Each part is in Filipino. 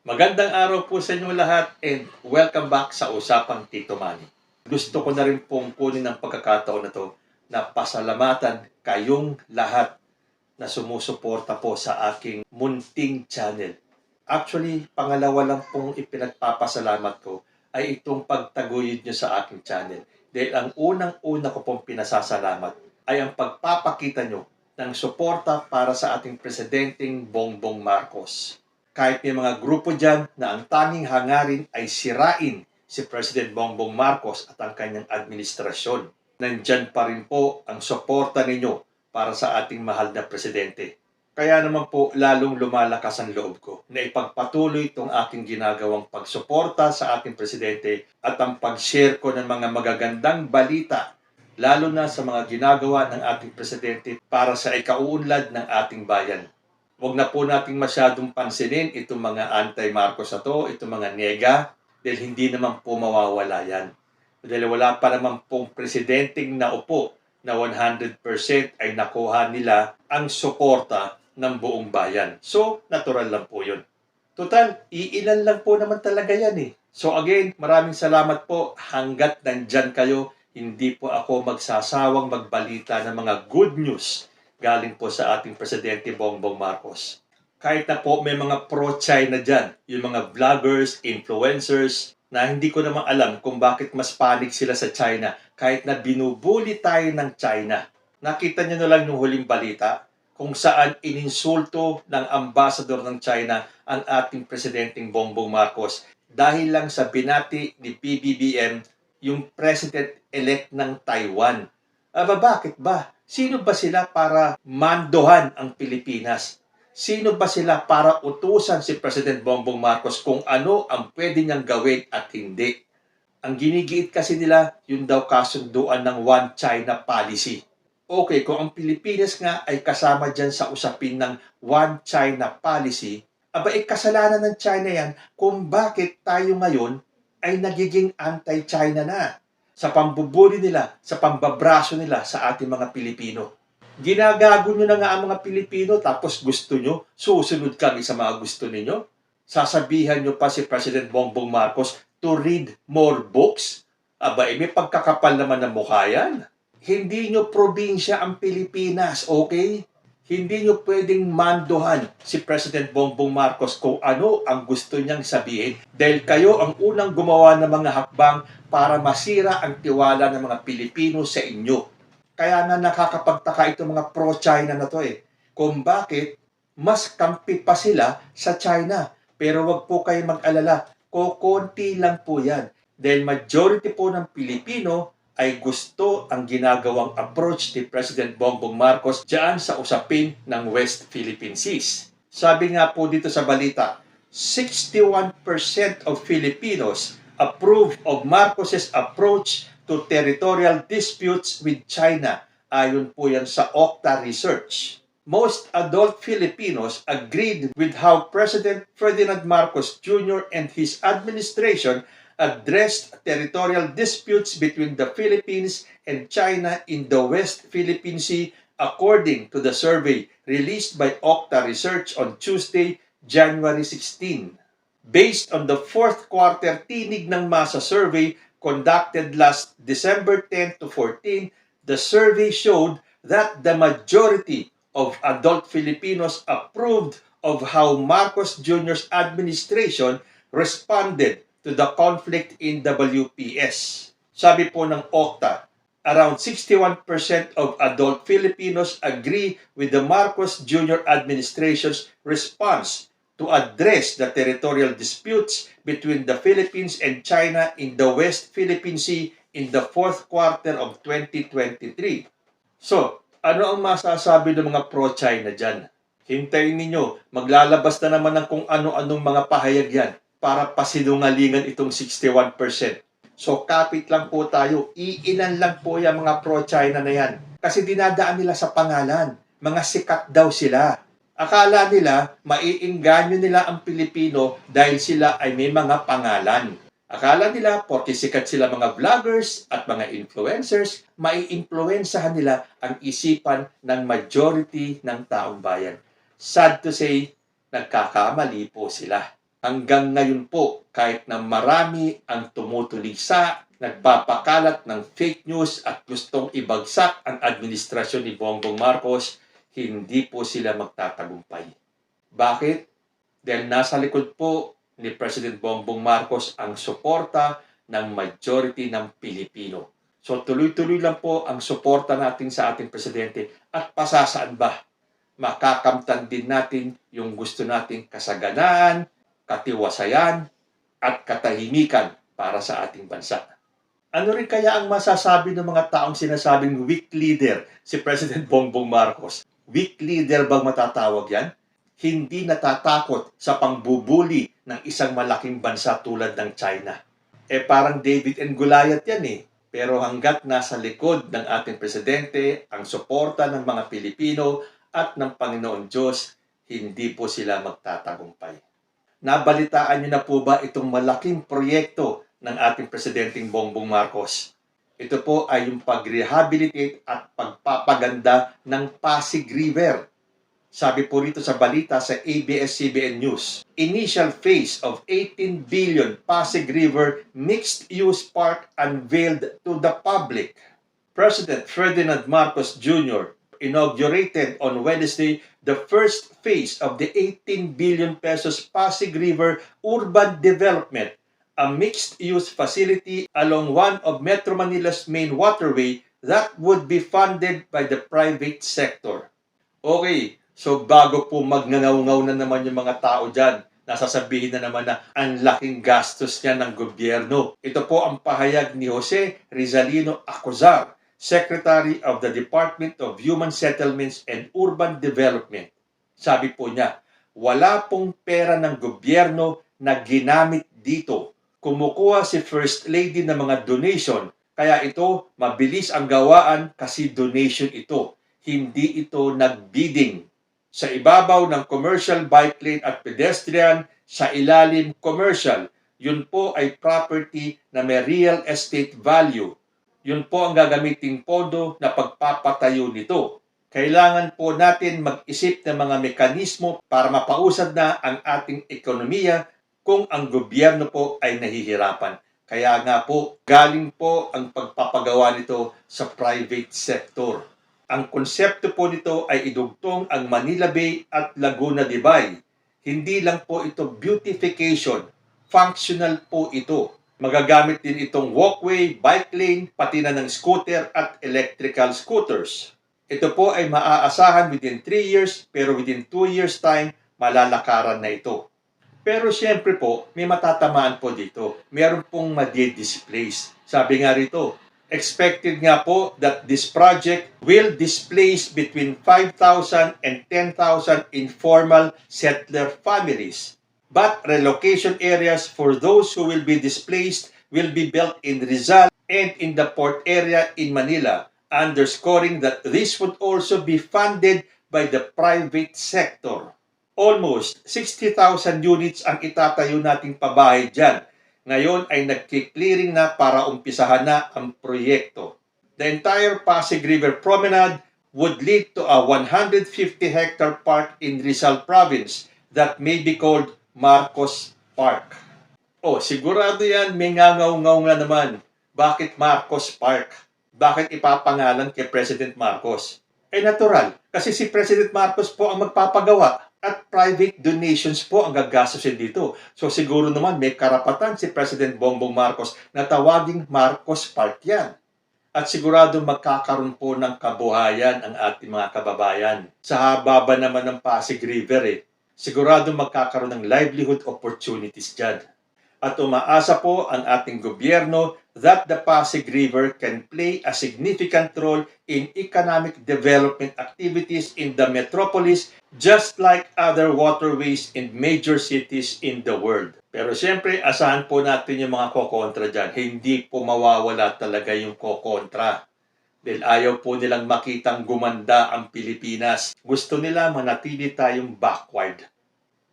Magandang araw po sa inyo lahat and welcome back sa Usapang Tito Manny. Gusto ko na rin pong kunin ng pagkakataon na to na pasalamatan kayong lahat na sumusuporta po sa aking munting channel. Actually, pangalawa lang pong ipinagpapasalamat ko ay itong pagtaguyod nyo sa aking channel. Dahil ang unang-una ko pong pinasasalamat ay ang pagpapakita nyo ng suporta para sa ating presidenteng Bongbong Marcos. Kahit may mga grupo dyan na ang tanging hangarin ay sirain si President Bongbong Marcos at ang kanyang administrasyon. Nandyan pa rin po ang suporta ninyo para sa ating mahal na presidente. Kaya naman po lalong lumalakas ang loob ko na ipagpatuloy itong aking ginagawang pagsuporta sa ating presidente at ang pag-share ko ng mga magagandang balita lalo na sa mga ginagawa ng ating presidente para sa ikauunlad ng ating bayan. Huwag na po nating masyadong pansinin itong mga anti-Marcos na to, itong mga nega, dahil hindi naman po mawawala yan. Dahil wala pa naman pong presidenteng naupo na 100% ay nakuha nila ang suporta ng buong bayan. So, natural lang po yun. Total, iilan lang po naman talaga yan eh. So again, maraming salamat po. Hanggat nandyan kayo, hindi po ako magsasawang magbalita ng mga good news galing po sa ating Presidente Bongbong Marcos. Kahit na po may mga pro-China dyan, yung mga vloggers, influencers, na hindi ko naman alam kung bakit mas panig sila sa China kahit na binubuli tayo ng China. Nakita niyo na lang yung huling balita kung saan ininsulto ng ambassador ng China ang ating presidenteng Bongbong Marcos dahil lang sa binati ni PBBM yung president-elect ng Taiwan. Aba, bakit ba? Sino ba sila para mandohan ang Pilipinas? Sino ba sila para utusan si President Bongbong Marcos kung ano ang pwede niyang gawin at hindi? Ang ginigiit kasi nila, yun daw kasunduan ng One China policy. Okay, kung ang Pilipinas nga ay kasama dyan sa usapin ng One China policy, aba eh kasalanan ng China yan kung bakit tayo ngayon ay nagiging anti-China na sa pambubuli nila, sa pambabraso nila sa ating mga Pilipino. Ginagago nyo na nga ang mga Pilipino tapos gusto nyo, susunod kami sa mga gusto ninyo. Sasabihan nyo pa si President Bongbong Marcos to read more books? Aba, eh, may pagkakapal naman ng mukha yan. Hindi nyo probinsya ang Pilipinas, okay? Hindi nyo pwedeng mandohan si President Bongbong Marcos kung ano ang gusto niyang sabihin dahil kayo ang unang gumawa ng mga hakbang para masira ang tiwala ng mga Pilipino sa inyo. Kaya nga nakakapagtaka itong mga pro-China na to eh. Kung bakit mas kampi pa sila sa China. Pero wag po kayo mag-alala, kukunti lang po yan. Dahil majority po ng Pilipino ay gusto ang ginagawang approach ni President Bongbong Marcos dyan sa usapin ng West Philippine Seas. Sabi nga po dito sa balita, 61% of Filipinos approve of Marcos's approach to territorial disputes with China. Ayon po yan sa Okta Research. Most adult Filipinos agreed with how President Ferdinand Marcos Jr. and his administration addressed territorial disputes between the Philippines and China in the West Philippine Sea according to the survey released by Okta Research on Tuesday, January 16. Based on the fourth quarter Tinig ng Masa survey conducted last December 10 to 14, the survey showed that the majority of adult Filipinos approved of how Marcos Jr.'s administration responded to the conflict in WPS. Sabi po ng Okta, around 61% of adult Filipinos agree with the Marcos Jr. administration's response to address the territorial disputes between the Philippines and China in the West Philippine Sea in the fourth quarter of 2023. So, ano ang masasabi ng mga pro-China dyan? Hintayin ninyo, maglalabas na naman ng kung ano-anong mga pahayag yan para pasinungalingan itong 61%. So, kapit lang po tayo. Iilan lang po yung mga pro-China na yan. Kasi dinadaan nila sa pangalan. Mga sikat daw sila. Akala nila, maiinganyo nila ang Pilipino dahil sila ay may mga pangalan. Akala nila, porque sikat sila mga vloggers at mga influencers, maiimpluwensahan nila ang isipan ng majority ng taong bayan. Sad to say, nagkakamali po sila. Hanggang ngayon po, kahit na marami ang tumutulisa, nagpapakalat ng fake news at gustong ibagsak ang administrasyon ni Bongbong Marcos, hindi po sila magtatagumpay. Bakit? Dahil nasa likod po ni President Bongbong Marcos ang suporta ng majority ng Pilipino. So tuloy-tuloy lang po ang suporta natin sa ating presidente at pasasaan ba? Makakamtan din natin yung gusto nating kasaganaan, katiwasayan, at katahimikan para sa ating bansa. Ano rin kaya ang masasabi ng mga taong sinasabing weak leader si President Bongbong Marcos? Weak leader bang matatawag yan? Hindi natatakot sa pangbubuli ng isang malaking bansa tulad ng China. Eh parang David and Goliath yan eh. Pero hanggat nasa likod ng ating presidente ang suporta ng mga Pilipino at ng Panginoon Diyos, hindi po sila magtatagumpay. Nabalitaan niyo na po ba itong malaking proyekto ng ating Presidenteng Bongbong Marcos? Ito po ay yung pag-rehabilitate at pagpapaganda ng Pasig River. Sabi po rito sa balita sa ABS-CBN News, initial phase of 18 billion Pasig River mixed-use park unveiled to the public. President Ferdinand Marcos Jr. inaugurated on Wednesday the first phase of the 18 billion pesos Pasig River urban development, a mixed-use facility along one of Metro Manila's main waterway that would be funded by the private sector. Okay, so bago po magnangaw-ngaw na naman yung mga tao dyan, nasasabihin na naman na ang laking gastos niya ng gobyerno. Ito po ang pahayag ni Jose Rizalino Acozar, Secretary of the Department of Human Settlements and Urban Development. Sabi po niya, wala pong pera ng gobyerno na ginamit dito. Kumukuha si First Lady ng mga donation, kaya ito mabilis ang gawaan kasi donation ito. Hindi ito nagbidding. Sa ibabaw ng commercial bike lane at pedestrian, sa ilalim commercial, yun po ay property na may real estate value yun po ang gagamiting pondo na pagpapatayo nito. Kailangan po natin mag-isip ng mga mekanismo para mapausad na ang ating ekonomiya kung ang gobyerno po ay nahihirapan. Kaya nga po, galing po ang pagpapagawa nito sa private sector. Ang konsepto po nito ay idugtong ang Manila Bay at Laguna de Bay. Hindi lang po ito beautification, functional po ito Magagamit din itong walkway, bike lane, pati na ng scooter at electrical scooters. Ito po ay maaasahan within 3 years pero within 2 years time malalakaran na ito. Pero siyempre po, may matatamaan po dito. Meron pong madi-displace. Sabi nga rito, expected nga po that this project will displace between 5,000 and 10,000 informal settler families but relocation areas for those who will be displaced will be built in Rizal and in the port area in Manila, underscoring that this would also be funded by the private sector. Almost 60,000 units ang itatayo nating pabahay dyan. Ngayon ay nagki-clearing na para umpisahan na ang proyekto. The entire Pasig River Promenade would lead to a 150 hectare park in Rizal Province that may be called Marcos Park. Oh, sigurado yan, may ngangaw-ngaw nga naman. Bakit Marcos Park? Bakit ipapangalan kay President Marcos? Eh natural, kasi si President Marcos po ang magpapagawa at private donations po ang gagastusin dito. So siguro naman may karapatan si President Bongbong Marcos na tawaging Marcos Park yan. At sigurado magkakaroon po ng kabuhayan ang ating mga kababayan. Sa haba ba naman ng Pasig River eh, sigurado magkakaroon ng livelihood opportunities dyan. At umaasa po ang ating gobyerno that the Pasig River can play a significant role in economic development activities in the metropolis just like other waterways in major cities in the world. Pero siyempre, asahan po natin yung mga kokontra dyan. Hindi po mawawala talaga yung kokontra. Dahil ayaw po nilang makitang gumanda ang Pilipinas. Gusto nila manatili tayong backward.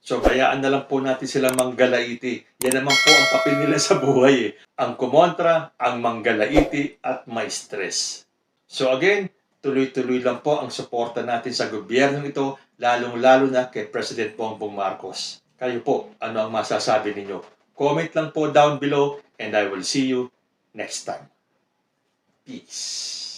So, bayaan na lang po natin silang manggalaiti. Yan naman po ang papel nila sa buhay eh. Ang kumontra, ang manggalaiti at may stress. So again, tuloy-tuloy lang po ang suporta natin sa gobyernong ito, lalong-lalo na kay President Bongbong Marcos. Kayo po, ano ang masasabi ninyo? Comment lang po down below and I will see you next time. Peace.